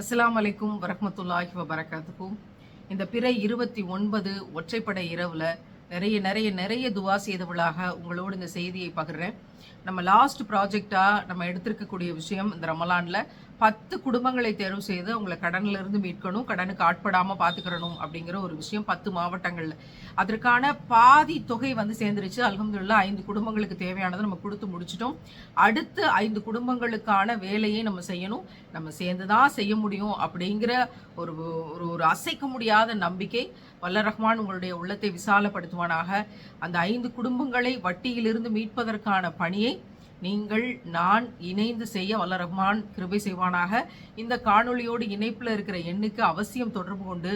அஸ்லாம் அலைக்கும் வரமத்துல்லாஹி வபரகாத்துக்கும் இந்த பிறை இருபத்தி ஒன்பது ஒற்றைப்படை இரவில் நிறைய நிறைய நிறைய துவா செய்தவளாக உங்களோடு இந்த செய்தியை பகிர்றேன். நம்ம லாஸ்ட் ப்ராஜெக்டாக நம்ம எடுத்திருக்கக்கூடிய விஷயம் இந்த ரமலானில் பத்து குடும்பங்களை தேர்வு செய்து அவங்கள கடனிலிருந்து மீட்கணும் கடனுக்கு ஆட்படாமல் பார்த்துக்கிறணும் அப்படிங்கிற ஒரு விஷயம் பத்து மாவட்டங்களில். அதற்கான பாதி தொகை வந்து சேர்ந்துருச்சு. அலமதுல்லா ஐந்து குடும்பங்களுக்கு தேவையானதை நம்ம கொடுத்து முடிச்சிட்டோம். அடுத்து ஐந்து குடும்பங்களுக்கான வேலையை நம்ம செய்யணும். நம்ம சேர்ந்து தான் செய்ய முடியும் அப்படிங்கிற ஒரு ஒரு ஒரு அசைக்க முடியாத நம்பிக்கை. வல்ல ரஹ்மான் உங்களுடைய உள்ளத்தை விசாலப்படுத்துவானாக. அந்த ஐந்து குடும்பங்களை வட்டியிலிருந்து மீட்பதற்கான பணியை நீங்கள் நான் இணைந்து செய்ய வல்ல ரஹ்மான் கிருபை செய்வானாக. இந்த காணொளியோடு இணைப்பில் இருக்கிற எண்ணுக்கு அவசியம் தொடர்பு கொண்டு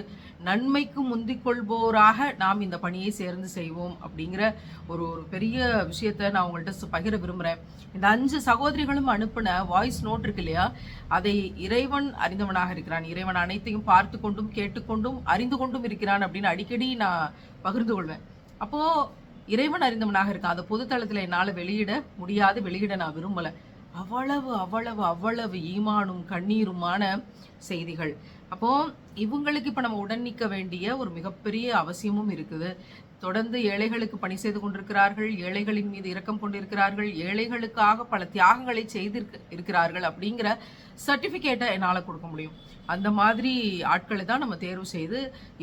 நன்மைக்கு முந்திக் கொள்வோராக நாம் இந்த பணியை சேர்ந்து செய்வோம் அப்படிங்கிற ஒரு ஒரு பெரிய விஷயத்தை நான் உங்கள்கிட்ட பகிர விரும்புகிறேன் இந்த அஞ்சு சகோதரிகளும் அனுப்பின வாய்ஸ் நோட் இருக்கு இல்லையா? அதை இறைவன் அறிந்தவனாக இருக்கிறான். இறைவன் அனைத்தையும் பார்த்து கொண்டும் கேட்டுக்கொண்டும் அறிந்து கொண்டும் இருக்கிறான் அப்படின்னு அடிக்கடி நான் பகிர்ந்து கொள்வேன். அப்போது இறைவன் அறிந்தவனாக இருக்கான். அந்த பொதுத்தளத்தில் என்னால் வெளியிட முடியாது வெளியிட நான் விரும்பலை. அவ்வளவு அவ்வளவு அவ்வளவு ஈமானும் கண்ணீருமான செய்திகள். அப்போ இவங்களுக்கு இப்போ நம்ம உடன் நிற்க வேண்டிய ஒரு மிகப்பெரிய அவசியமும் இருக்குது. தொடர்ந்து ஏழைகளுக்கு பணி செய்து கொண்டிருக்கிறார்கள் ஏழைகளின் மீது இரக்கம் கொண்டிருக்கிறார்கள் ஏழைகளுக்காக பல தியாகங்களை செய்திருக்க இருக்கிறார்கள் அப்படிங்கிற சர்டிஃபிகேட்டை என்னால் கொடுக்க முடியும். அந்த மாதிரி ஆட்களை தான் நம்ம தேர்வு செய்து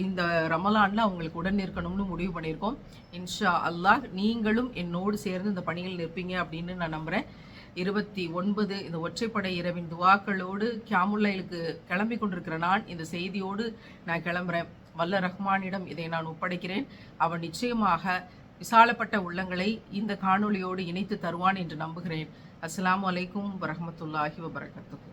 இந்த ரமலானில் அவங்களுக்கு உடன் இருக்கணும்னு முடிவு பண்ணியிருக்கோம். இன்ஷா அல்லாஹ் நீங்களும் என்னோடு சேர்ந்து இந்த பணியில் நிற்பீங்க அப்படின்னு நான் நம்புகிறேன் இருபத்தி ஒன்பது இந்த ஒற்றைப்படை இரவின் துவாக்களோடு கியாமுல்லைலுக்கு கிளம்பி கொண்டிருக்கிற நான் இந்த செய்தியோடு நான் கிளம்புறேன். வல்ல ரஹ்மானிடம் இதை நான் ஒப்படைக்கிறேன். அவன் நிச்சயமாக விசாலப்பட்ட உள்ளங்களை இந்த காணொளியோடு இணைத்து தருவான் என்று நம்புகிறேன். அஸ்லாம் அலைக்கும் வரமத்துல்லாஹி வபரகாத்துஹு.